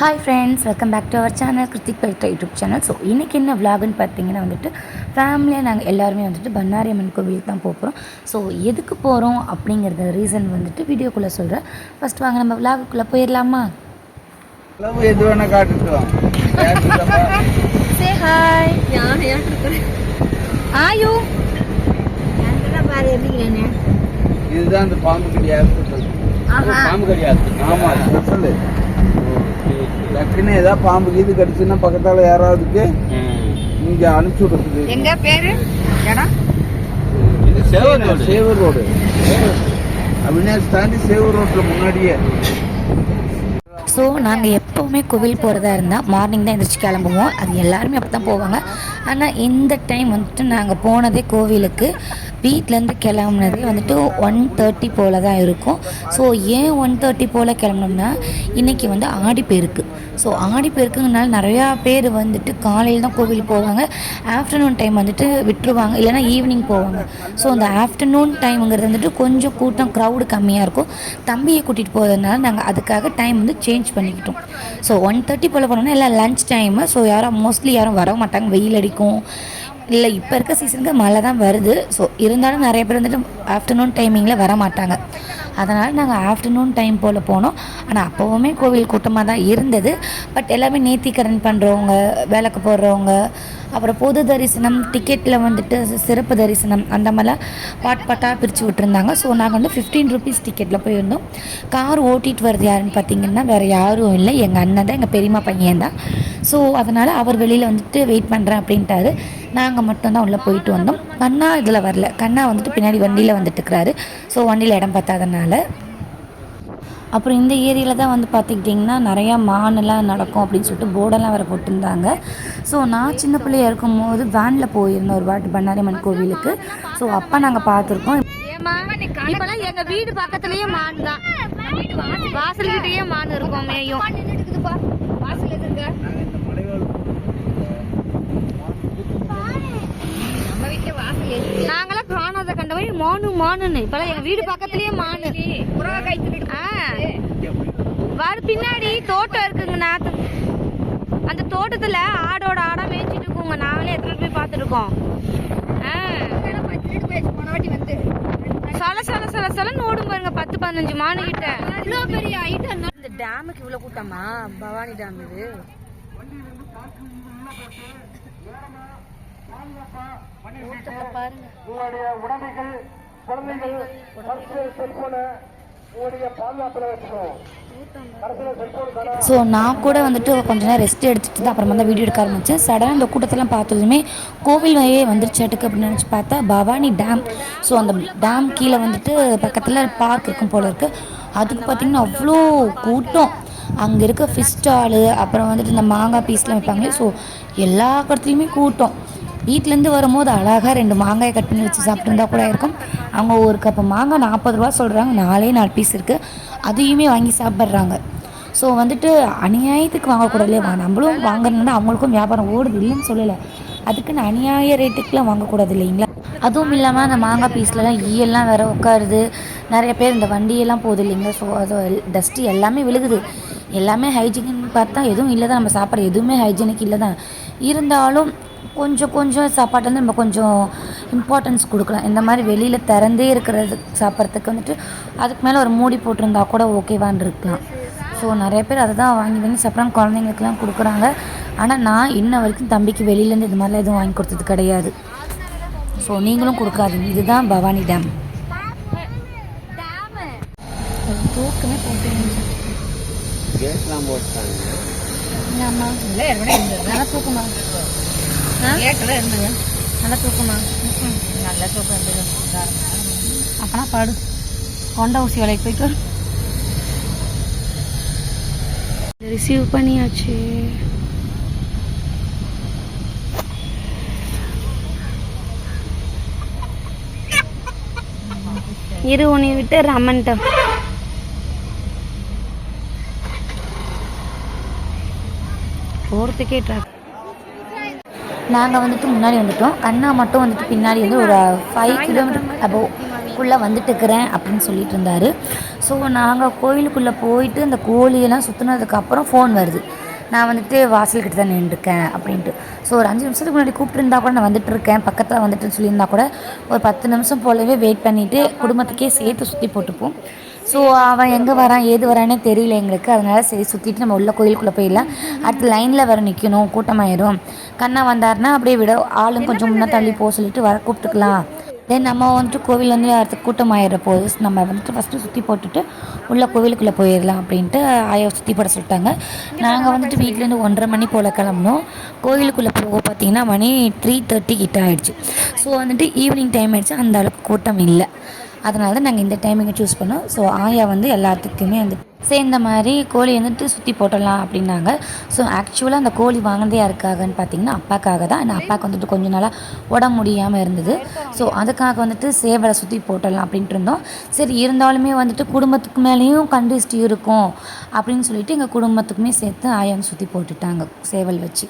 Hi friends welcome back to our channel Kiruthik Pavithra YouTube channel so இன்றைக்கி என்ன vlogன்னு பார்த்தீங்கன்னா வந்துட்டு ஃபேமிலியாக நாங்கள் எல்லாருமே வந்துட்டு பண்ணாரி அம்மன் கோவிலுக்கு தான் போக போகிறோம் ஸோ எதுக்கு போகிறோம் அப்படிங்கிறத ரீசன் வந்துட்டு வீடியோக்குள்ளே சொல்கிறேன் ஃபஸ்ட் வாங்க நம்ம விலாகுக்குள்ளே போயிடலாமா எது வேணா காட்டுட்டோம் சே ஹாய் ஆயு இதுதான் அந்த பாம்பு கிடையாது பாம்பு கிடையாது ஆமா சொல்லு டக்குன்னு ஏதாவது பாம்பு கீது கடிச்சுன்னா பக்கத்தால யாராவதுக்கு இங்க அனுப்பிச்சு விடுறது. எங்க பேரு? இடம் இது சேவூர் ரோடு. அவினாஷ் தாண்டி சேவூர் ரோட்ல முன்னாடியே. ஸோ நாங்கள் எப்போவுமே கோவில் போகிறதா இருந்தால் மார்னிங் தான் எந்திரிச்சு கிளம்புவோம். அது எல்லாருமே அப்படி தான் போவாங்க. ஆனால் இந்த டைம் வந்துட்டு நாங்கள் போனதே கோவிலுக்கு. வீட்டிலேருந்து கிளம்புனதே வந்துட்டு ஒன் தேர்ட்டி போல் தான் இருக்கும். ஸோ ஏன் ஒன் தேர்ட்டி போல் கிளம்புனோம்னா இன்றைக்கி வந்து ஆடிப்பெருக்கு ஸோ ஆடிப்பெருக்குங்கனால நிறையா பேர் வந்துட்டு காலையில் தான் கோவிலுக்கு போவாங்க. ஆஃப்டர்நூன் டைம் வந்துட்டு விட்டுருவாங்க. இல்லைன்னா ஈவினிங் போவாங்க. ஸோ அந்த ஆஃப்டர்நூன் டைமுங்கிறது வந்துட்டு கொஞ்சம் கூட்டம் க்ரௌடு கம்மியாக இருக்கும். தம்பியை கூட்டிகிட்டு போகிறதுனால நாங்கள் அதுக்காக டைம் வந்து சேஞ்ச் பண்ணிக்கிட்டோம். ஸோ ஒன் தேர்ட்டி போல் போனோம்னா எல்லாம் லஞ்ச் டைமு ஸோ யாரும் மோஸ்ட்லி யாரும் வர மாட்டாங்க வெயில் அடிக்கும். இல்லை இப்போ இருக்க சீசனுக்கு மழை தான் வருது. ஸோ இருந்தாலும் நிறைய பேர் வந்துட்டு ஆஃப்டர்நூன் டைமிங்கில் வர மாட்டாங்க அதனால் நாங்கள் ஆஃப்டர்நூன் டைம் போல் போனோம். ஆனால் அப்போவுமே கோவில் கூட்டமாக தான் இருந்தது. பட் எல்லாமே நேர்த்திக்கடன் பண்ணுறவங்க வேலைக்கு போடுறவங்க அப்புறம் பொது தரிசனம் டிக்கெட்டில் வந்துட்டு சிறப்பு தரிசனம் அந்த மாதிரிலாம் பாட் பாட்டாக பிரித்து விட்டுருந்தாங்க. ஸோ நாங்கள் வந்து ஃபிஃப்டீன் ருபீஸ் டிக்கெட்டில் போயிருந்தோம். கார் ஓட்டிகிட்டு வருது யாருன்னு பார்த்தீங்கன்னா வேறு யாரும் இல்லை. எங்கள் அண்ணன் தான் எங்கள் பெரியம்மா பையன் தான். ஸோ அதனால் அவர் வெளியில் வந்துட்டு வெயிட் பண்ணுறேன் அப்படின்ட்டாரு. நாங்கள் மட்டும்தான் உள்ளே போயிட்டு வந்தோம். கண்ணா இதில் வரல. கண்ணா வந்துட்டு பின்னாடி வண்டியில் வந்துட்டுருக்கிறாரு ஸோ வண்டியில் இடம் பார்த்தாதனால அப்புறம் இந்த ஏரியாவில் தான் வந்து பார்த்துக்கிட்டிங்கன்னா நிறையா மானெல்லாம் நடக்கும் அப்படின்னு சொல்லிட்டு போர்டெல்லாம் வேறு போட்டிருந்தாங்க. ஸோ நான் சின்ன பிள்ளையா இருக்கும்போது வேனில் போயிருந்தோம் ஒரு வாட்டி பண்ணாரியம்மன் கோவிலுக்கு. ஸோ அப்போ நாங்கள் பார்த்துருக்கோம். இப்பெல்லாம் எங்க வீடு பக்கத்துலயே மான் தான். வாசல் கிட்டயே மான் இருக்கும் மேயும். வாசல் எதுங்க நம்ம வீட்டுல வாசல் நாங்களாம் மானத்தை கண்ட மாதிரி மானு மானுன்னு. இப்பெல்லாம் எங்க வீடு பக்கத்துலயே மானு. வரு பின்னாடி தோட்டம் இருக்குங்க நாத்து. அந்த தோட்டத்துல ஆடோட ஆடா மேய்ச்சிட்டு இருக்கோங்க. நாங்களே எத்தனை போய் பார்த்துருக்கோம். சல சல சல சலன்னு ஓடும் பாருங்க பத்து பதினஞ்சு மானு கிட்ட. இவ்வளோ பெரிய ஐட்டம் இந்த டேமுக்கு இவ்வளோ கூட்டமா? பவானி டேம் இது. உங்களுடைய உடமைகள் குழந்தைகள் செல்போனை ஸோ நான் கூட வந்துட்டு கொஞ்ச நேரம் ரெஸ்ட் எடுத்துட்டு தான் அப்புறமா தான் வீடியோ எடுக்க ஆரம்பித்தேன் சடனாக இந்த கூட்டத்தெல்லாம் பார்த்ததுமே கோவில் வழியே வந்துருச்சாட்டுக்கு அப்படின்னு நினச்சி பார்த்தா பவானி டேம் ஸோ அந்த டேம் கீழே வந்துட்டு பக்கத்தில் பார்க் இருக்கும் போல இருக்குது அதுக்கு பார்த்திங்கன்னா அவ்வளோ கூட்டம். அங்கே இருக்க ஃபிஷ் ஸ்டாலு அப்புறம் வந்துட்டு இந்த மாங்காய் பீஸ்லாம் வைப்பாங்களே. ஸோ எல்லா இடத்துலையுமே கூட்டம். வீட்டிலேருந்து வரும்போது அழகாக ரெண்டு மாங்காயை கட் பண்ணி வச்சு சாப்பிட்ருந்தா கூட இருக்கும். அவங்க ஒரு கப்பு மாங்காய் நாற்பது ரூபா சொல்கிறாங்க நாலே நாலு பீஸ் இருக்குது அதையுமே வாங்கி சாப்பிட்றாங்க. ஸோ வந்துட்டு அநியாயத்துக்கு வாங்கக்கூடாது. இல்லையா நம்மளும் வாங்கணும்னா அவங்களுக்கும் வியாபாரம் ஓடுது. இல்லைன்னு சொல்லலை. அதுக்குன்னு அநியாய ரேட்டுக்குலாம் வாங்கக்கூடாது இல்லைங்களா? அதுவும் இல்லாமல் அந்த மாங்காய் பீஸ்லலாம் ஈயெல்லாம் வேற உட்காருது. நிறைய பேர் இந்த வண்டியெல்லாம் போகுது இல்லைங்களா? ஸோ அது டஸ்ட்டு எல்லாமே விழுகுது. எல்லாமே ஹைஜீனிக்னு பார்த்தா எதுவும் இல்லை தான் நம்ம சாப்பிட்ற எதுவுமே ஹைஜீனிக் இல்லை தான் இருந்தாலும் கொஞ்சம் கொஞ்சம் சாப்பாட்டை வந்து நம்ம கொஞ்சம் இம்பார்ட்டன்ஸ் கொடுக்கலாம். இந்த மாதிரி வெளியில் திறந்தே இருக்கிறது சாப்பிட்றதுக்கு வந்துட்டு அதுக்கு மேலே ஒரு மூடி போட்டிருந்தா கூட ஓகேவான்னு இருக்கலாம். ஸோ நிறைய பேர் அதை தான் வாங்கி வாங்கி சாப்பிட்றாங்க. குழந்தைங்களுக்குலாம் கொடுக்குறாங்க. ஆனால் நான் இன்ன வரைக்கும் தம்பிக்கு வெளியிலேருந்து இது மாதிரிலாம் எதுவும் வாங்கி கொடுத்தது கிடையாது. ஸோ நீங்களும் கொடுக்காதீங்க. இதுதான் பவானி டேம் தூக்கமே போட்டு ஆமாம் இல்லை நல்லா இருந்துங்க நல்லா தூக்கமா? நல்ல தூக்கம் இருந்தது. அப்பனா பாடு. கொண்ட ஊசி வேலைக்கு போயிட்டு. ரிசீவ் பண்ணியாச்சு. இரு உன்னை விட்டு ரமன்ட்ட. போகிறதுக்கே ட்ராக் நாங்கள் வந்துட்டு முன்னாடி வந்துட்டோம். அண்ணா மட்டும் வந்துட்டு பின்னாடி வந்து ஒரு ஃபைவ் கிலோமீட்டர் அபோவ் குள்ளே வந்துட்டுக்கிறேன் அப்படின்னு சொல்லிட்டு இருந்தார் ஸோ நாங்கள் கோயிலுக்குள்ளே போயிட்டு அந்த கோழியெல்லாம் சுற்றுனதுக்கப்புறம் ஃபோன் வருது. நான் வந்துட்டு வாசல் கிட்ட தான் நின்றுருக்கேன் அப்படின்ட்டு. ஸோ ஒரு அஞ்சு நிமிஷத்துக்கு முன்னாடி கூப்பிட்டுருந்தா கூட நான் வந்துட்டு இருக்கேன் பக்கத்தில் வந்துட்டுன்னு சொல்லியிருந்தா கூட ஒரு பத்து நிமிஷம் போலவே வெயிட் பண்ணிவிட்டு குடும்பத்துக்கே சேர்த்து சுற்றி போட்டுப்போம். ஸோ அவன் எங்கே வரான் ஏது வரானே தெரியல எங்களுக்கு. அதனால சரி சுற்றிட்டு நம்ம உள்ள கோயிலுக்குள்ளே போயிடலாம். அடுத்து லைனில் வர நிற்கணும் கூட்டமாயிரும். கண்ணா வந்தாருன்னா அப்படியே விட ஆளும் கொஞ்சம் முன்னே தள்ளி போக சொல்லிட்டு வர கூப்பிட்டுக்கலாம். தென் நம்ம வந்துட்டு கோவில் வந்து அடுத்து கூட்டம் ஆயிடுற போது நம்ம வந்துட்டு ஃபஸ்ட்டு சுற்றி போட்டுட்டு உள்ள கோவிலுக்குள்ளே போயிடலாம் அப்படின்ட்டு ஆயா சுற்றி போட சொல்லிட்டாங்க. நாங்கள் வந்துட்டு வீட்டிலேருந்து ஒன்றரை மணி போல் கிளம்புனோம். கோயிலுக்குள்ளே போக பார்த்தீங்கன்னா மணி த்ரீ தேர்ட்டி கிட்ட ஆயிடுச்சு. ஸோ வந்துட்டு ஈவினிங் டைம் ஆயிடுச்சு. அந்த அளவுக்கு கூட்டம் இல்லை. அதனால தான் நாங்கள் இந்த டைமிங்கை சூஸ் பண்ணோம். ஸோ ஆயா வந்து எல்லாத்துக்குமே வந்து சேர்ந்த மாதிரி கோழி வந்துட்டு சுற்றி போட்டலாம் அப்படின்னாங்க. ஸோ ஆக்சுவலாக அந்த கோழி வாங்கினதே யாருக்காகன்னு பார்த்தீங்கன்னா அப்பாக்காக தான். ஆனால் அப்பாவுக்கு வந்துட்டு கொஞ்ச நாளாக உடம்பு முடியாமல் இருந்தது. ஸோ அதுக்காக வந்துட்டு சேவலை சுற்றி போட்டுடலாம் அப்படின்ட்டு இருந்தோம். சரி இருந்தாலுமே வந்துட்டு குடும்பத்துக்கு மேலேயும் கண்டிஸ்ட் இருக்கும் அப்படின்னு சொல்லிட்டு எங்கள் குடும்பத்துக்குமே சேர்த்து ஆயாவை சுற்றி போட்டுட்டாங்க சேவல் வச்சு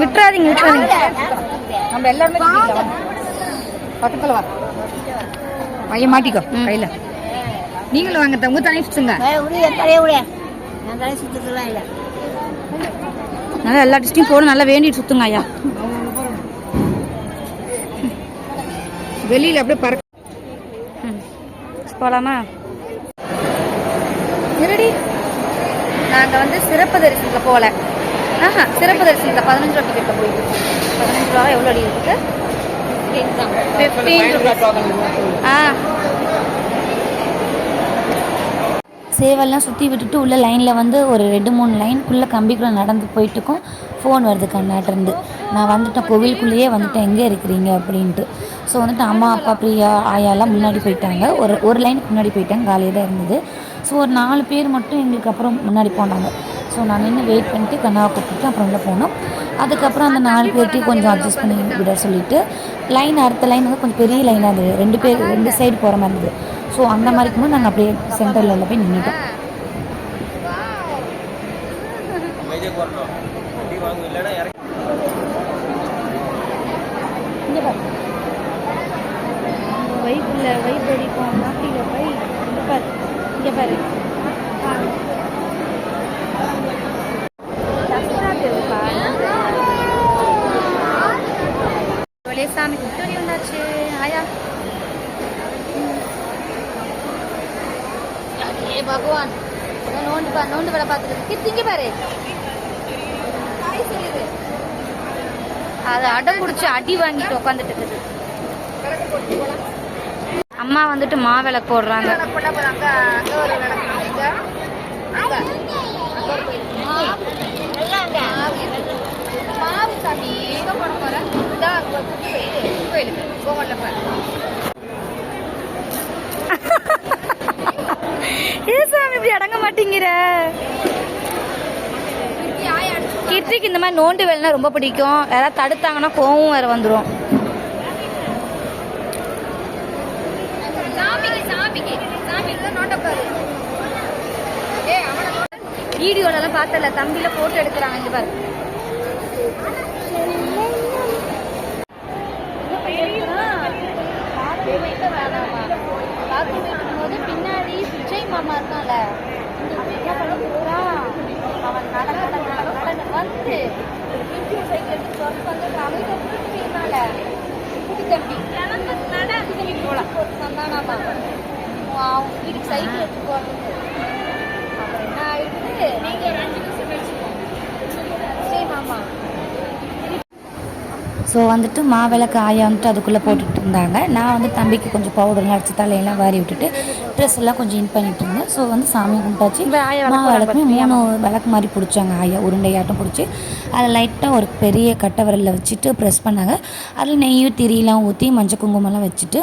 விட்டுறாதீங்க விட்டுறாதீங்க நம்ம எல்லாருமே பக்கத்துல வா பையன் மாட்டிக்கோ கையில. நீங்களும் வாங்க உங்க தனி சுத்துங்க. நல்லா எல்லா டிஸ்ட்ரியும் போட நல்லா வேண்டிட்டு சுத்துங்க ஐயா. வெளியில அப்படியே பறக்க. போலாமா? இருடி நாங்க வந்து சிறப்பு தரிசனத்துல போகல. ஆஹா சிறப்பு தரிசனத்துல பதினஞ்சு ரூபா டிக்கெட்ல போயிட்டு பதினஞ்சு ரூபா எவ்வளோ அடி இருக்கு? ஃபிஃப்டீன் ஆ சேவல்லாம் சுற்றி விட்டுட்டு உள்ள லைனில் வந்து ஒரு ரெண்டு மூணு லைனுக்குள்ளே கம்பிக்குள்ளே நடந்து போயிட்டுக்கும் ஃபோன் வருது கண்ணாட்டிருந்து நான் வந்துட்டேன் கோவிலுக்குள்ளேயே வந்துட்டேன் எங்கே இருக்கிறீங்க அப்படின்ட்டு. ஸோ வந்துட்டு அம்மா அப்பா பிரியா ஆயாலாம் முன்னாடி போயிட்டாங்க. ஒரு ஒரு லைனுக்கு முன்னாடி போயிட்டாங்க காலியாக தான் இருந்தது. ஸோ ஒரு நாலு பேர் மட்டும் எங்களுக்கு அப்புறம் முன்னாடி போனாங்க. ஸோ நான் நின்று வெயிட் பண்ணிட்டு கண்ணாவை கூப்பிட்டு அப்புறம் உள்ளே போனோம். அதுக்கப்புறம் அந்த நாலு பேர்ட்டையும் கொஞ்சம் அட்ஜஸ்ட் பண்ணி விட சொல்லிவிட்டு லைன் அடுத்த லைன் வந்து கொஞ்சம் பெரிய லைனாக இருந்தது. ரெண்டு பேர் ரெண்டு சைடு போகிற மாதிரி இருந்தது. ஸோ அந்த மாதிரி இருக்கும்போது நாங்கள் அப்படியே சென்டரில் போய் நின்றுட்டோம் இங்க பாரு. வைப்புல வைப் அடிக்கும் பாரு. இங்கே பாரு சாமி குத்தடி வந்தாச்சு ஆயா ஏ பகவான் நோண்டு பா நோண்டு வேலை பார்த்துட்டு திங்க பாரு அது அடம் பிடிச்சி அடி வாங்கிட்டு உட்காந்துட்டு இருக்குது அம்மா வந்துட்டு மாவிளக்கு போடுறாங்க ஏ சாமி இப்படி அடங்க மாட்டேங்கிற? கிருத்திக்கு இந்த மாதிரி நோண்டு வேலைனா ரொம்ப பிடிக்கும். யாராவது தடுத்தாங்கன்னா கோவம் வேற வந்துடும் வீடியோலலாம் பார்த்தல தம்பியில போட்டோ எடுக்கிறாங்க இங்க பாரு போது பின்னாடி விஜய் மாமா இருக்கான்ல அவன் என்ன பண்ண போறான் அவன் நட நட நட நடன்னு வந்து வீடியோ சைக்கிள் எடுத்து வந்து வந்து அவன் போயிருந்தால குட்டி தம்பி நட தம்பி. போலாம் வந்தானாமா அவன் வீட்டுக்கு சைக்கிள் எடுத்து போறது அப்புறம் என்ன ஆயிடுச்சு நீங்க ஒரு அஞ்சு நிமிஷம் வச்சுக்கோங்க விஜய் மாமா ஸோ வந்துட்டு மாவிளக்கு ஆயா வந்துட்டு அதுக்குள்ளே போட்டுட்டு இருந்தாங்க. நான் வந்து தம்பிக்கு கொஞ்சம் பவுடர்லாம் அடிச்சு தலையெல்லாம் வாரி விட்டுட்டு ட்ரெஸ் எல்லாம் கொஞ்சம் இன் பண்ணிட்டு இருந்தேன். ஸோ வந்து சாமி கும்பிட்டாச்சு. மாவிளக்குமே மூணு விளக்கு மாதிரி பிடிச்சாங்க ஆயா. உருண்டையாட்டம் பிடிச்சி. அதில் லைட்டாக ஒரு பெரிய கட்டை விரலில் வச்சுட்டு ப்ரெஸ் பண்ணாங்க. அதில் நெய்யும் திரியெல்லாம் ஊற்றி மஞ்சள் குங்குமம்லாம் வச்சுட்டு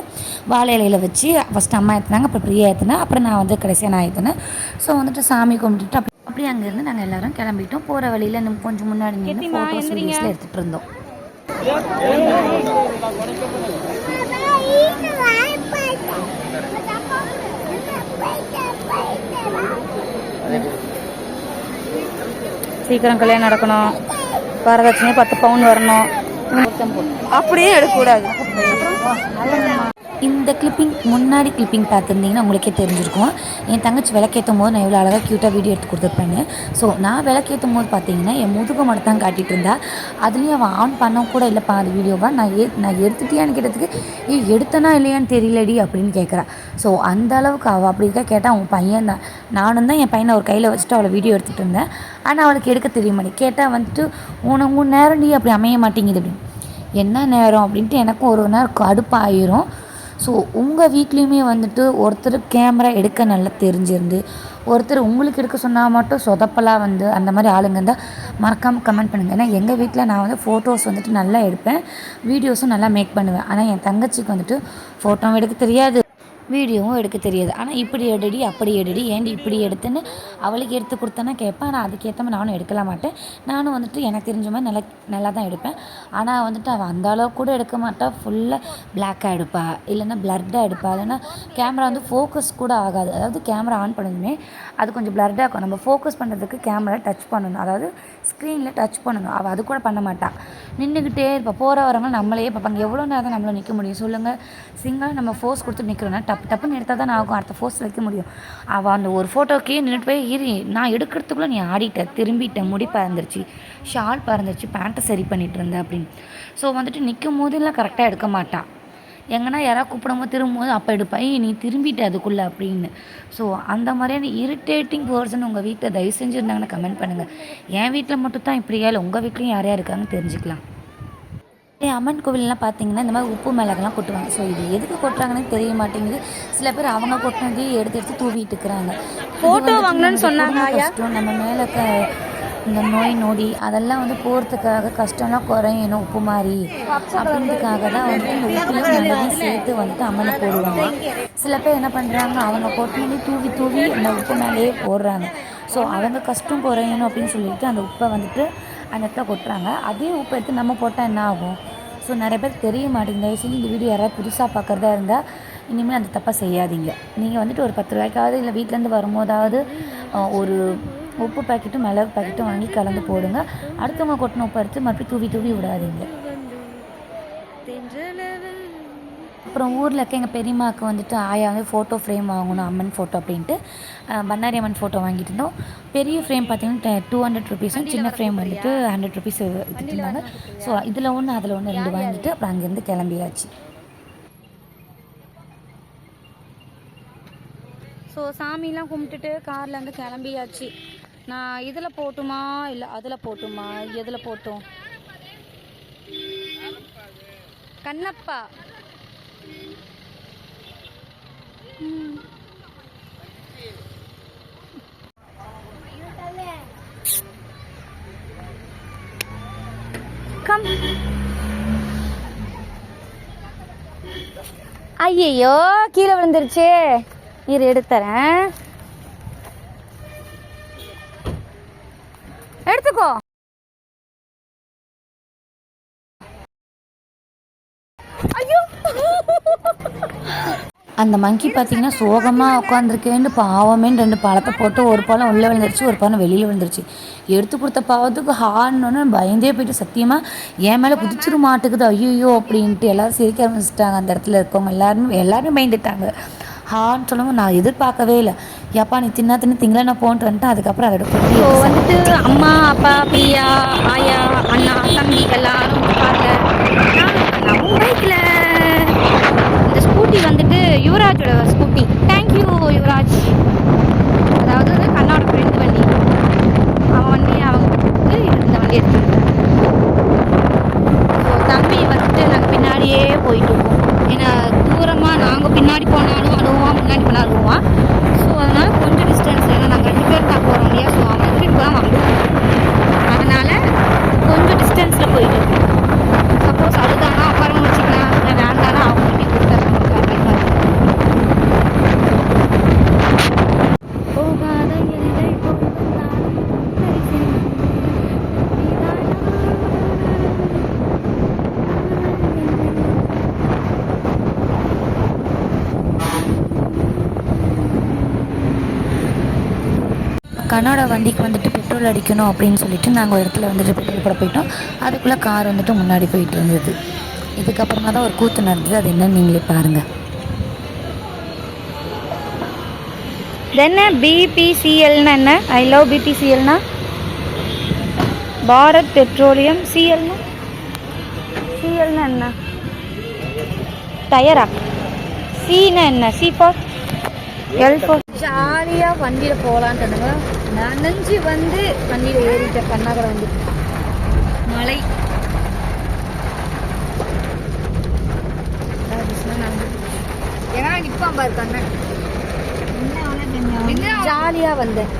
வாழை இலையில வச்சு ஃபஸ்ட்டு அம்மா ஏற்றினாங்க அப்புறம் பிரியா ஏற்றினேன் அப்புறம் நான் வந்து கடைசியாக நான் ஏற்றினேன் ஸோ வந்துட்டு சாமி கும்பிட்டுட்டு அப்படி அப்படியே அங்கேருந்து நாங்கள் எல்லாரும் கிளம்பிட்டோம். போகிற வழியில் இன்னும் கொஞ்சம் முன்னாடி நின்று ஃபோட்டோஸ். வீடியோஸில் எடுத்துகிட்டு இருந்தோம். சீக்கிரம் கல்யாணம் நடக்கணும். வரதட்சணையே பத்து பவுன் வரணும். அப்படியே எடுக்கக்கூடாது. இந்த கிளிப்பிங் முன்னாடி கிளிப்பிங் பார்த்துருந்தீங்கன்னா உங்களுக்கே தெரிஞ்சிருக்கும். என் தங்கச்சி விளக்கேற்றும் போது நான் எவ்வளோ அழகாக க்யூட்டாக வீடியோ எடுத்து கொடுத்துருப்பேன்னு. ஸோ நான் விளக்கேற்றும் போது பார்த்தீங்கன்னா என் முதுகு மட்டும் தான் காட்டிகிட்டு இருந்தா. அதுலேயும் அவன் ஆன் பண்ண கூட இல்லைப்பா அது வீடியோவாக நான் ஏ நான் எடுத்துட்டியான்னு கேட்டதுக்கு ஏ எடுத்தனா இல்லையான்னு தெரியலடி அப்படின்னு கேட்குறா ஸோ அந்த அளவுக்கு அவள் அப்படி இருக்கா கேட்டால் அவன் பையன் தான். நானும் தான் என் பையனை ஒரு கையில் வச்சுட்டு அவளை வீடியோ எடுத்துகிட்டு இருந்தேன். ஆனால் அவளுக்கு எடுக்க தெரிய மாட்டேன் கேட்டால் வந்துட்டு உனக்கு நேரம் நீ அப்படி அமைய மாட்டேங்குது அப்படின்னு. என்ன நேரம்? அப்படின்ட்டு எனக்கும் ஒரு நேரம் கடுப்பாயிரும். ஸோ உங்கள் வீட்லேயுமே வந்துட்டு ஒருத்தர் கேமரா எடுக்க நல்லா தெரிஞ்சிருந்து ஒருத்தர் உங்களுக்கு எடுக்க சொன்னால் மட்டும் சொதப்பலாக வந்து அந்த மாதிரி ஆளுங்க இருந்தால் மறக்காமல் கமெண்ட் பண்ணுங்கள் ஏன்னா எங்கள் வீட்டில் நான் வந்து ஃபோட்டோஸ் வந்துட்டு நல்லா எடுப்பேன் வீடியோஸும் நல்லா மேக் பண்ணுவேன். ஆனால் என் தங்கச்சிக்கு வந்துட்டு ஃபோட்டோவும் எடுக்க தெரியாது. வீடியோவும் எடுக்க தெரியாது. ஆனால் இப்படி எடுடி அப்படி எடுடி ஏன்டி இப்படி எடுத்துன்னு அவளுக்கு எடுத்து கொடுத்தேன்னா கேட்பேன். ஆனால் அதுக்கேற்ற மாதிரி நானும் எடுக்கல மாட்டேன். நானும் வந்துட்டு எனக்கு தெரிஞ்ச மாதிரி நல்லா நல்லா தான் எடுப்பேன். ஆனால் வந்துட்டு அவள் அந்த அளவுக்கு கூட எடுக்க மாட்டாள் ஃபுல்லாக பிளாக்காக எடுப்பா. இல்லைன்னா பிளர்டாக எடுப்பா. இல்லைன்னா கேமரா வந்து ஃபோக்கஸ் கூட ஆகாது. அதாவது கேமரா ஆன் பண்ணதுமே அது கொஞ்சம் பிளர்டாக இருக்கும். நம்ம ஃபோக்கஸ் பண்ணுறதுக்கு கேமரா டச் பண்ணணும். அதாவது ஸ்க்ரீனில் டச் பண்ணணும். அவள் அது கூட பண்ண மாட்டாள் நின்றுக்கிட்டே இருப்பா. போகிற வரவங்க நம்மளே பார்ப்பாங்க. எவ்வளோ நேரம் தான் நம்மள நிற்க முடியும்? சொல்லுங்கள் சிங்கிளாக நம்ம ஃபோர்ஸ் கொடுத்து நிற்கிறோன்னா டப்பு டப்புன்னு எடுத்தால் தான் ஆகும். அடுத்த ஃபோர்ஸ் வைக்க முடியும். அவள் அந்த ஒரு ஃபோட்டோக்கே நின்றுட்டு போய் இரு நான் எடுக்கிறதுக்குள்ளே நீ ஆடிட்ட திரும்பிட்ட முடி பறந்துருச்சு ஷால் பறந்துருச்சு பேண்ட்டை சரி பண்ணிட்டு இருந்த அப்படின்னு. ஸோ வந்துட்டு நிற்கும் போதெல்லாம் கரெக்டாக எடுக்க மாட்டாள் எங்கன்னா யாராவது கூப்பிடும்போது திரும்பும்போது அப்போ எடுப்பேன் ஏய் நீ திரும்பிட்ட அதுக்குள்ளே அப்படின்னு. ஸோ அந்த மாதிரியான இரிட்டேட்டிங் பர்சன் உங்கள் வீட்டில் தயவு செஞ்சுருந்தாங்கன்னா கமெண்ட் பண்ணுங்கள் என் வீட்டில் மட்டும் தான் இப்படியா இல்லை உங்கள் வீட்லேயும் யார் யார் இருக்காங்கன்னு தெரிஞ்சுக்கலாம். அம்மன் கோவில்லாம் பார்த்தீங்கன்னா இந்த மாதிரி உப்பு மிளகெல்லாம் கொட்டுவாங்க. ஸோ இது எதுக்கு கொட்டுறாங்கன்னு தெரிய மாட்டேங்குது. சில பேர் அவங்க கொட்டினதையே எடுத்து எடுத்து தூவிட்டு இருக்கிறாங்க. Photo வாங்கணும்னு சொன்னாங்க. கஷ்டம். நம்ம மேலே க இந்த நோய் நொடி அதெல்லாம் வந்து போகிறதுக்காக கஷ்டம்லாம் குறையணும் உப்பு மாதிரி. அப்படின்றதுக்காக தான் வந்துட்டு இந்த உப்பையும் நல்லதையும் சேர்த்து வந்துட்டு அம்மனை போடுவாங்க. சில பேர் என்ன பண்ணுறாங்க அவங்க கொட்டினதே தூவி தூவி அந்த உப்பு மேலேயே போடுறாங்க. ஸோ அவங்க கஷ்டம் குறையணும் அப்படின்னு சொல்லிட்டு அந்த உப்பை வந்துட்டு அந்த இடத்துல கொட்டுறாங்க. அதே உப்பை எடுத்து நம்ம போட்டால் என்ன ஆகும்? ஸோ நிறைய பேர் தெரிய மாட்டேங்குது. தயவுசெய்து இந்த வீடியோ யாராவது புதுசாக பார்க்குறதா இருந்தால் இனிமேல் அந்த தப்பாக செய்யாதீங்க. நீங்கள் வந்துட்டு ஒரு பத்து ரூபாய்க்காவது இல்லை வீட்டிலேருந்து வரும்போதாவது ஒரு உப்பு பாக்கெட்டும் மிளகு பாக்கெட்டும் வாங்கி கலந்து போடுங்க. அடுத்தவங்க கொட்டின உப்பு எடுத்து மறுபடியும் தூவி தூவி விடாதீங்க. அப்புறம் ஊரில் இருக்க எங்கள் பெரியம்மாவுக்கு வந்துட்டு ஆயா வந்து ஃபோட்டோ ஃப்ரேம் வாங்கணும் அம்மன் ஃபோட்டோ அப்படின்ட்டு. பண்ணாரி அம்மன் ஃபோட்டோ வாங்கிட்டு இருந்தோம். பெரிய ஃப்ரேம் பார்த்தீங்கன்னா டூ ஹண்ட்ரட் ருபீஸும் சின்ன ஃப்ரேம் வந்துட்டு ஹண்ட்ரட் ருபீஸ் வித்துட்டு இருந்தாங்க. ஸோ இதில் ஒன்று அதில் ஒன்று ரெண்டு வாங்கிட்டு அப்புறம் அங்கேருந்து கிளம்பியாச்சு. ஸோ சாமிலாம் கும்பிட்டுட்டு காரில் இருந்து கிளம்பியாச்சு. நான் இதில் போட்டுமா? இல்லை அதில் போட்டுமா? எதில் போட்டும்? கண்ணப்பா ம். கம் ஐயையோ கீழே விழுந்துருச்சே. இரு எடுத்துறேன் எடுத்துக்கோ ஐயோ அந்த மங்கி பார்த்தீங்கன்னா சோகமாக உட்காந்துருக்கேன்னு பாவமேன்னு ரெண்டு பழத்தை போட்டு ஒரு பழம் உள்ளே விழுந்துருச்சு ஒரு பழம் வெளியில் விழுந்துருச்சு. எடுத்து கொடுத்த பாவத்துக்கு ஹார்னோன்னு பயந்தே போயிட்டு சத்தியமாக என் மேலே குதிச்சிரு மாட்டுக்குது ஐயோ அப்படின்ட்டு எல்லாரும் சிரிக்க ஆரம்பிச்சிட்டாங்க. அந்த இடத்துல இருக்கவங்க எல்லாருமே எல்லாருமே பயந்துட்டாங்க. ஹான்னு சொல்லவும் நான் எதிர்பார்க்கவே இல்லை. ஏப்பா நீ தின்னா தின்னு திங்களா நான் போன்ட்டு வந்துட்டு அதுக்கப்புறம் அதோட குட்டி ஸோ வந்துட்டு அம்மா அப்பா பிரியா ஆயா அண்ணா தம்பி எல்லாரும் பாருங்க நான் பைக்கில் யுவராஜோட ஸ்கூட்டி. தேங்க்யூ யுவராஜ். அதாவது கண்ணோட ஃப்ரெண்டு வண்டி. அவன் வண்டி அவங்க கொடுத்து இந்த வண்டி எடுத்துருக்கேன் ஸோ தம்பி வந்துட்டு நாங்கள் பின்னாடியே போயிட்டு இருக்கோம் ஏன்னா தூரமாக நாங்கள் பின்னாடி போனாலும் அழுவான் முன்னாடி போனாலும் அழுவான் ஸோ அதனால் கொஞ்சம் டிஸ்டன்ஸ் ஏன்னா நாங்கள் ரெண்டு பேர் தான் போகிறோம் இல்லையா ஸோ அவன் வந்துட்டு போகாமல் அழுவான் அதனால் கொஞ்சம் டிஸ்டன்ஸில் போயிட்டு இருக்கோம் சப்போஸ் அழுதானா அப்புறம் வச்சுக்கலாம் இல்லை வேண்டானா அவங்க கிட்டே கொடுத்துட்றாங்க கண்ணோட வண்டிக்கு வந்துட்டு பெட்ரோல் அடிக்கணும் அப்படின்னு சொல்லிட்டு நாங்கள் ஒரு இடத்துல வந்துட்டு பெட்ரோல் போட போயிட்டோம். அதுக்குள்ளே கார் வந்துட்டு முன்னாடி போயிட்டு இருந்தது. இதுக்கப்புறமா தான் ஒரு கூத்து நடந்தது. அது என்னன்னு நீங்களே பாருங்கள் என்ன? பிபிசிஎல்னா என்ன? ஐ லவ் பிபிசிஎல்னா பாரத் பெட்ரோலியம் சிஎல்னா சிஎல்னா என்ன? டயரா? சீனா என்ன? சி ஃபார் எல் ஃபார் ஜாலியாக வண்டியில் போகலான்ட்டு நனைஞ்சு வந்து வண்டியில் ஏறிட்டேன் கண்ணாகரை வந்து மலை. ஏன்னா நிற்பான் பாரு கண்ணன் ஜாலியாக வந்தேன்.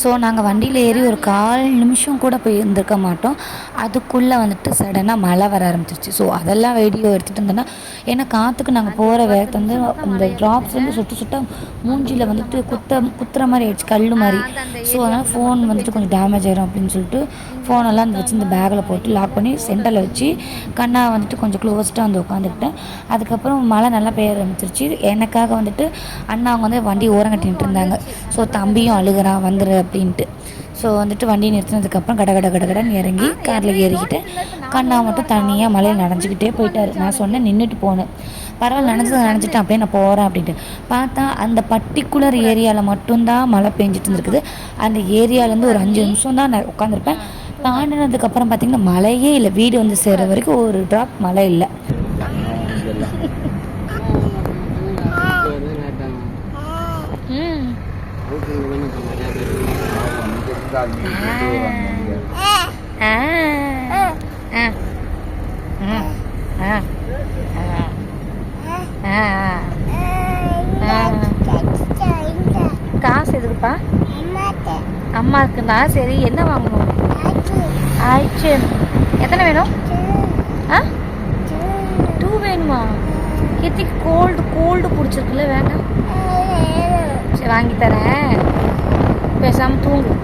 ஸோ நாங்கள் வண்டியில் ஏறி ஒரு கால் நிமிஷம் கூட போய் இருந்திருக்க மாட்டோம். அதுக்குள்ளே வந்துட்டு சடனாக மழை வர ஆரம்பிச்சிருச்சு. ஸோ அதெல்லாம் வீடியோ எடுத்துகிட்டு இருந்தோன்னா ஏன்னா காற்றுக்கு நாங்கள் போகிற வேகத்தை வந்து அந்த ட்ராப்ஸ் வந்து சுட்டு சுட்ட மூஞ்சியில் வந்துட்டு குத்த குத்துற மாதிரி ஆயிடுச்சு கல் மாதிரி. ஸோ அதனால் ஃபோன் வந்துட்டு கொஞ்சம் டேமேஜ் ஆயிரும் அப்படின்னு சொல்லிட்டு ஃபோனெல்லாம் அந்த வச்சு இந்த பேக்கில் போட்டு லாக் பண்ணி சென்டரில் வச்சு கண்ணா வந்துட்டு கொஞ்சம் க்ளோஸ்டாக வந்து உட்காந்துக்கிட்டேன் அதுக்கப்புறம் மழை நல்லா பெய்ய ஆரம்பிச்சிருச்சு. எனக்காக வந்துட்டு அண்ணா அவங்க வந்து வண்டி ஓரம் கட்டிட்டு இருந்தாங்க. ஸோ தம்பியும் அழுகுறான் வந்துரு அப்படின்ட்டு. ஸோ வந்துட்டு வண்டி நிறுத்தினதுக்கப்புறம் கட கட கட கடன்னு இறங்கி காரில் ஏறிக்கிட்டு கண்ணா மட்டும் தனியாக மழையில் நனைஞ்சிக்கிட்டே போயிட்டாரு. நான் சொன்னேன் நின்றுட்டு போனேன். பரவாயில்ல நினச்சது நினச்சிட்டேன் அப்படியே நான் போகிறேன் அப்படின்ட்டு. பார்த்தா அந்த பர்டிகுலர் ஏரியாவில் மட்டும்தான் மழை பெஞ்சிட்டு இருந்திருக்குது. அந்த ஏரியாவிலேருந்து ஒரு அஞ்சு நிமிஷம் தான் நான் உட்காந்துருப்பேன் தாண்டினதுக்கப்புறம் பார்த்தீங்கன்னா மழையே இல்லை வீடு வந்து சேர்ற வரைக்கும் ஒரு ட்ராப் மழை இல்லை ம் ஆ ஆ ஆ ஆ ஆ ஆ காசு எதுக்குப்பா அம்மாவுக்குண்ணா சரி என்ன வாங்கணும் ஆயிடுச்சு. எத்தனை வேணும்? ஆ? டூ வேணுமா? கித்திக்கு கோல்டு கோல்டு பிடிச்சிருக்குல்ல வேண்டாம் சரி வாங்கி தரேன். பேசாமல் தூங்கு.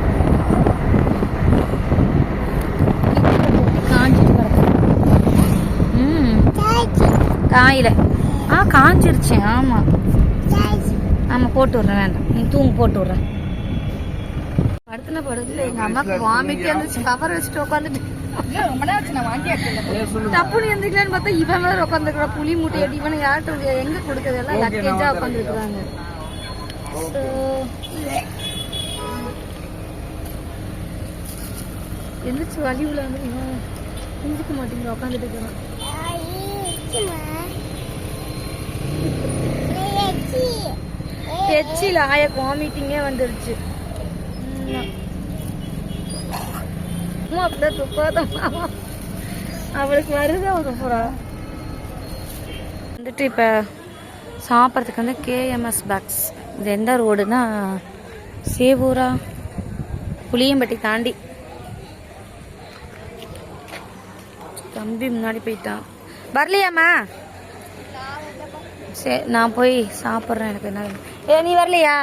காயில. ஆ காஞ்சிருச்சு. ஆமாம் ஆமாம் போட்டு விட்றேன் வேண்டாம். நீ தூங்கு போட்டு விட்றேன். படுத்துன படுத்துல எங்கள் அம்மாவுக்கு வாமிட்டே இருந்துச்சு கவர் வச்சுட்டு உட்காந்துட்டு தப்புனு எந்திரிக்கலான்னு பார்த்தா இவன் வேற உட்காந்துருக்கா புளி மூட்டை இவனுக்கு யார்கிட்ட எங்க கொடுக்கறது எல்லாம் லக்கேஜா உட்காந்துருக்குறாங்க எந்திரிச்சு வலி வந்து இவன் எந்திரிக்க மாட்டேங்கிற உட்காந்துட்டு இருக்கிறான் எச்சில ஆய வாமிட்டிங்கே வந்துருச்சு. அம்மா அப்படியே துப்பாதான் அவளுக்கு வருது அவங்க துப்புறா வந்துட்டு இப்போ சாப்பிட்றதுக்கு வந்து கேஎம்எஸ் பேக்ஸ் இது எந்த ரோடுனா சேவூரா புளியம்பட்டி தாண்டி. தம்பி முன்னாடி போயிட்டான். வரலையாம்மா? சரி நான் போய் சாப்பிட்றேன் எனக்கு என்ன ஏ நீ வரலையா?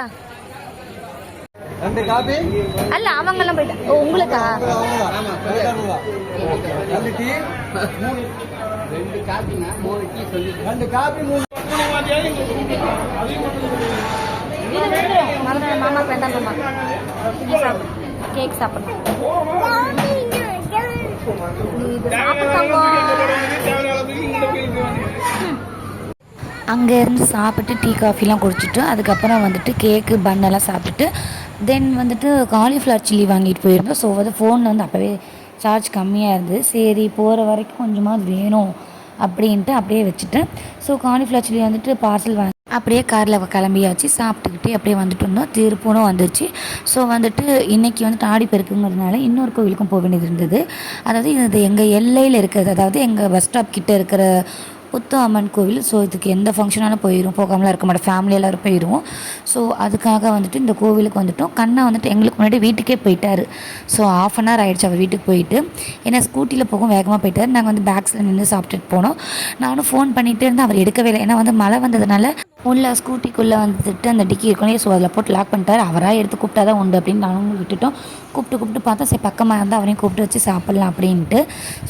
ரெண்டு காபி? அல்ல அவங்கெல்லாம் போயிட்டான் ஓ உங்களுக்கா? ரெண்டு டீ மூணு. ரெண்டு காபினா மூணு. டீ சொல்லி ரெண்டு காபி மூணு மாமா வேண்டாம் கேக் அங்கேருந்து சாப்பிட்டு டீ காஃபிலாம் குடிச்சிட்டு அதுக்கப்புறம் வந்துட்டு கேக்கு பன்னெல்லாம் சாப்பிட்டுட்டு தென் வந்துட்டு காலிஃப்ளவர் சில்லி வாங்கிட்டு போயிருந்தோம். ஸோ வந்து ஃபோன் வந்து அப்போவே சார்ஜ் கம்மியாக இருந்தது. சரி போகிற வரைக்கும் கொஞ்சமாக வேணும் அப்படின்ட்டு அப்படியே வச்சுட்டேன். ஸோ காலிஃப்ளவர் சில்லி வந்துட்டு பார்சல் வாங்கி அப்படியே காரில் கிளம்பியாச்சு. சாப்பிட்டுக்கிட்டே அப்படியே வந்துட்டு இருந்தோம். திருப்பூனும் வந்துச்சு. ஸோ வந்துட்டு இன்றைக்கி வந்துட்டு ஆடி பெருக்குங்கிறதுனால இன்னொரு கோவிலுக்கும் போக வேண்டியது இருந்தது. அதாவது இது எங்கள் எல்லையில் இருக்கிறது அதாவது எங்கள் பஸ் ஸ்டாப் கிட்டே இருக்கிற புத்து அம்மன் கோவில். ஸோ இதுக்கு எந்த ஃபங்க்ஷனாலும் போயிடும் போகாமலாம் இருக்க மாட்டோம். ஃபேமிலி எல்லோரும் போயிடுவோம். ஸோ அதுக்காக வந்துட்டு இந்த கோவிலுக்கு வந்துட்டோம். கண்ணா வந்துட்டு எங்களுக்கு முன்னாடி வீட்டுக்கே போயிட்டார். ஸோ ஆஃப் அன் ஹவர் ஆகிடுச்சு அவர் வீட்டுக்கு போயிட்டு. ஏன்னா ஸ்கூட்டியில் போகும் வேகமாக போயிட்டார். நாங்கள் வந்து பேக்ஸில் நின்று சாப்பிட்டுட்டு போனோம். நானும் ஃபோன் பண்ணிகிட்டே இருந்தேன். அவர் எடுக்கவே இல்லை. ஏன்னா வந்து மழை வந்ததுனால உள்ள ஸ்கூட்டிக்குள்ளே வந்துட்டு அந்த டிக்கி இருக்கணும் ஸோ அதில் போட்டு லாக் பண்ணிட்டார். அவராக எடுத்து கூப்பிட்டா தான் உண்டு அப்படின்னு நானும் விட்டுட்டோம். கூப்பிட்டு கூப்பிட்டு பார்த்தா சரி பக்கமாக இருந்தால் அவரையும் கூப்பிட்டு வச்சு சாப்பிட்லாம் அப்படின்ட்டு.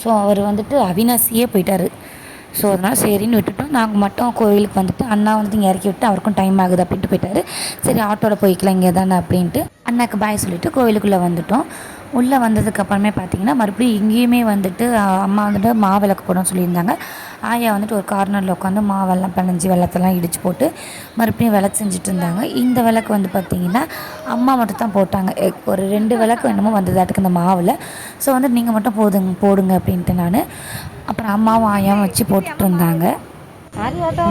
ஸோ அவர் வந்துட்டு அவினாசியே போயிட்டார். ஸோ அதனால் சரின்னு விட்டுட்டோம். நாங்கள் மட்டும் கோவிலுக்கு வந்துட்டு அண்ணா வந்து இங்கே இறக்கி விட்டு அவருக்கும் டைம் ஆகுது அப்படின்ட்டு போயிட்டாரு. சரி ஆட்டோவில் போய்க்கலாம் இங்கே தானே அப்படின்ட்டு அண்ணாக்கு பாய் சொல்லிவிட்டு கோவிலுக்குள்ளே வந்துட்டோம். உள்ளே வந்ததுக்கப்புறமே பார்த்தீங்கன்னா மறுபடியும் இங்கேயுமே வந்துட்டு அம்மா வந்துட்டு மாவிளக்கு போடணும்னு சொல்லியிருந்தாங்க. ஆயா வந்துட்டு ஒரு கார்னரில் உட்காந்து மாவெல்லாம் பிணைஞ்சி வெள்ளத்தெல்லாம் இடித்து போட்டு மறுபடியும் விளக்கு செஞ்சுட்டு இருந்தாங்க இந்த விளக்கு வந்து பார்த்திங்கன்னா அம்மா மட்டும் தான் போட்டாங்க ஒரு ரெண்டு விளக்கு என்னமோ வந்ததாட்டுக்கு இந்த மாவில் ஸோ வந்து நீங்கள் மட்டும் போதுங்க போடுங்க அப்படின்ட்டு நான் அப்புறம் அம்மாவும் ஆயாவும் வச்சு போட்டுட்டு இருந்தாங்க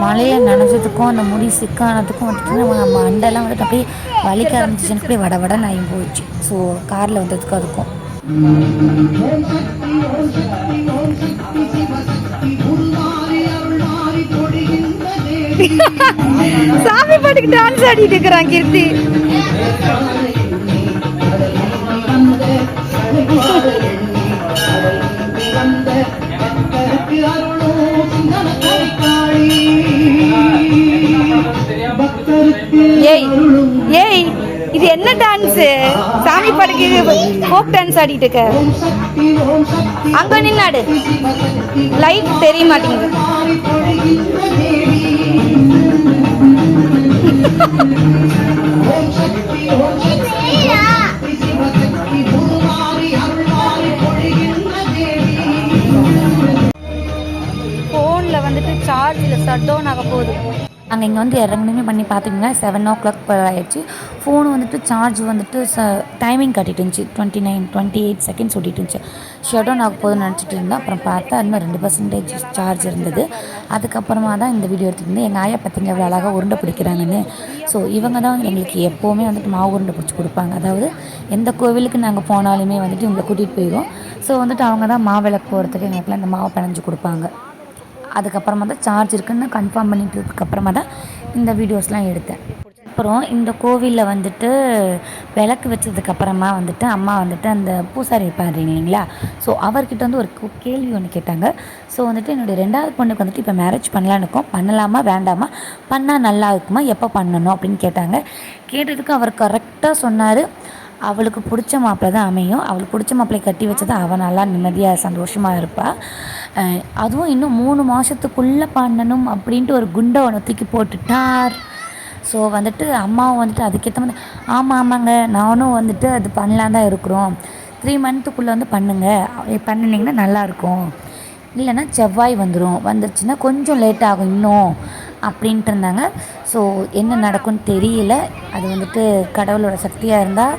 மழையை நனைஞ்சதுக்கும் அந்த முடி சிக்கானதுக்கும் வந்துட்டு நம்ம மண்டெல்லாம் வந்துட்டு அப்படியே வலிக்க ஆரம்பிச்சிச்சுன்னு அப்படியே வட வட நாயும் போயிடுச்சு ஸோ காரில் வந்ததுக்கும் அதுக்கும் சாமி பாட்டுக்கு டான்ஸ் ஆடிட்டு இருக்கிறான் கீர்த்தி. ஏய் ஏய் இது என்ன டான்ஸ் சாமி பாட்டுக்கு ஃபோக் டான்ஸ் ஆடிட்டு இருக்க. அங்க நின்னாடு லைட் தெரிய மாட்டேங்குது. ஃபோனில் வந்துட்டு சார்ஜில் சட் டவுன் ஆக போகுது. அங்கே இங்கே வந்து இறங்கணுமே பண்ணி பார்த்தீங்கன்னா செவன் ஓ கிளாக் ஆகிடுச்சு ஃபோனு வந்துட்டு சார்ஜ் வந்துட்டு ச டைமிங் காட்டிட்டு இருந்துச்சு. Twenty nine twenty eight seconds ஓட்டிட்டு இருந்துச்சு. ஷட் டவுன் ஆக போகுதுன்னு நினச்சிட்டு இருந்தேன். அப்புறம் பார்த்தா இன்னும் ரெண்டு பர்சன்டேஜ் சார்ஜ் இருந்தது. அதுக்கப்புறமா தான் இந்த வீடியோ எடுத்துருந்து எங்கள் ஆயா பார்த்திங்க அவ்வளோ அழகாக உருண்டை பிடிக்கிறாங்கன்னு. ஸோ இவங்க தான் வந்து எங்களுக்கு எப்போவுமே வந்துட்டு மாவு உருண்டை பிடிச்சி கொடுப்பாங்க. அதாவது எந்த கோவிலுக்கு நாங்கள் போனாலுமே வந்துட்டு இவங்களை கூட்டிகிட்டு போயிடுவோம். ஸோ வந்துட்டு அவங்க தான் மாவிளக்கு போகிறதுக்கு எங்களுக்குலாம் இந்த மாவை பிணைஞ்சு கொடுப்பாங்க. அதுக்கப்புறமா தான் சார்ஜ் இருக்குன்னு கன்ஃபார்ம் பண்ணிட்டதுக்கப்புறமா தான் இந்த வீடியோஸ்லாம் எடுத்தேன். அப்புறம் இந்த கோவிலில் வந்துட்டு விளக்கு வச்சதுக்கப்புறமா வந்துட்டு அம்மா வந்துட்டு அந்த பூசாரி இருப்பாரு இல்லைங்களா? ஸோ அவர்கிட்ட வந்து ஒரு கேள்வி ஒன்று கேட்டாங்க. ஸோ வந்துட்டு என்னுடைய ரெண்டாவது பொண்ணுக்கு வந்துட்டு இப்போ மேரேஜ் பண்ணலான்னு இருக்கோம். பண்ணலாமா வேண்டாமா? பண்ணால் நல்லா இருக்குமா? எப்போ பண்ணணும்? அப்படின்னு கேட்டாங்க. கேட்டதுக்கு அவர் கரெக்டாக சொன்னார். அவளுக்கு பிடிச்ச மாப்பிள்ளை தான் அமையும். அவளுக்கு பிடிச்ச மாப்பிள்ளை கட்டி வச்சது அவள் நல்லா நிம்மதியாக சந்தோஷமாக இருப்பாள் அதுவும் இன்னும் மூணு மாதத்துக்குள்ளே பண்ணணும் அப்படின்ட்டு ஒரு குண்டை ஒன்று தூக்கி போட்டுட்டார். ஸோ வந்துட்டு அம்மாவும் வந்துட்டு அதுக்கேற்ற மாதிரி ஆமாம் ஆமாங்க நானும் வந்துட்டு அது பண்ணலான் தான் இருக்கிறோம். த்ரீ மந்த்துக்குள்ளே வந்து பண்ணுங்க. அப்படி பண்ணினீங்கன்னா நல்லாயிருக்கும் இல்லைன்னா செவ்வாய் வந்துடும் வந்துருச்சுன்னா கொஞ்சம் லேட் ஆகும் இன்னும் அப்படின்ட்டு இருந்தாங்க. ஸோ என்ன நடக்கும்னு தெரியல. அது வந்துட்டு கடவுளோட சக்தியாக இருந்தால்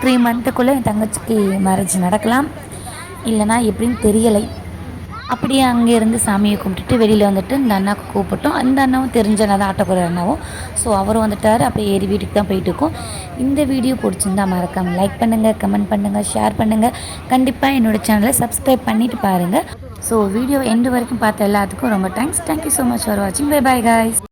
த்ரீ மந்த்துக்குள்ளே என் தங்கச்சிக்கு மேரேஜ் நடக்கலாம். இல்லைனா எப்படின்னு தெரியலை. அப்படியே அங்கே இருந்து சாமியை கும்பிட்டுட்டு வெளியில் வந்துட்டு இந்த அண்ணாவுக்கு கூப்பிட்டோம். அந்த அண்ணாவும் தெரிஞ்ச அண்ணா தான் ஆட்டோக்குற அண்ணாவும். ஸோ அவரும் வந்துட்டார். அப்படியே ஏறி வீட்டுக்கு தான் போயிட்டு இருக்கோம். இந்த வீடியோ பிடிச்சிருந்தா மறக்காமல் லைக் பண்ணுங்கள் கமெண்ட் பண்ணுங்கள் ஷேர் பண்ணுங்கள் கண்டிப்பாக என்னோடய சேனலை சப்ஸ்கிரைப் பண்ணிவிட்டு பாருங்கள் ஸோ வீடியோ எண்டு வரைக்கும் பார்த்த எல்லாத்துக்கும் ரொம்ப thanks thank you so much for வாட்சிங் பை பாய் காய்ஸ்